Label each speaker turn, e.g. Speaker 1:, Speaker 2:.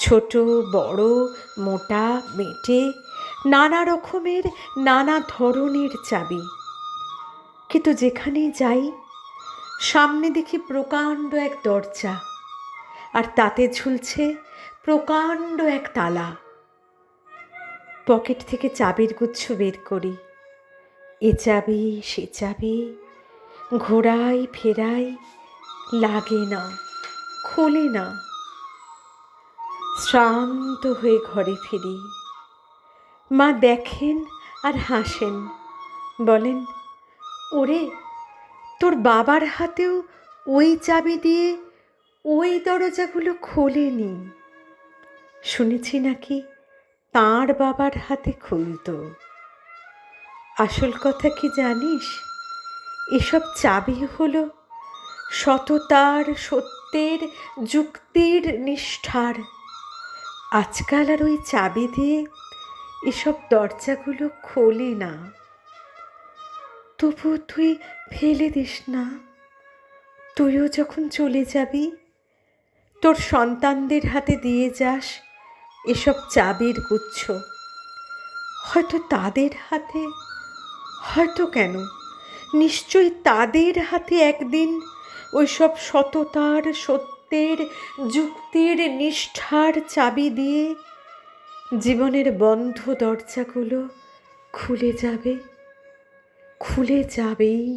Speaker 1: ছোট, বড়, মোটা, মেটে, নানা রকমের, নানা ধরনের চাবি। কিন্তু যেখানে যাই, সামনে দেখি প্রকাণ্ড এক দরজা, আর তাতে ঝুলছে প্রকাণ্ড এক তালা। পকেট থেকে চাবির গুচ্ছ বের করি। এ চাবি, সে চাবি ঘোরাই ফেরাই লাগে না, খোলে না। শ্রান্ত হয়ে ঘরে ফিরি। মা দেখেন আর হাসেন। বলেন, ওরে, তোর বাবার হাতেও ওই চাবি দিয়ে ওই দরজাগুলো খোলেনি। শুনেছি নাকি তার বাবার হাতে খুলতো। আসল কথা কি জানিস? এসব চাবি হলো সততার, সত্যের, যুক্তির নিষ্ঠার। আজকাল আর ওই চাবি দিয়ে এসব দরজাগুলো খোলে না। তবু তুই ফেলে দিস না। তুইও যখন চলে যাবি, তোর সন্তানদের হাতে দিয়ে যাস এসব চাবির গুচ্ছ। হয়তো তাদের হাতে, হয়তো কেন? নিশ্চয়ই তাদের হাতে একদিন ওইসব সততার সত্যের যুক্তির নিষ্ঠার চাবি দিয়ে জীবনের বন্ধ দরজাগুলো খুলে যাবে খুলে যাবেই।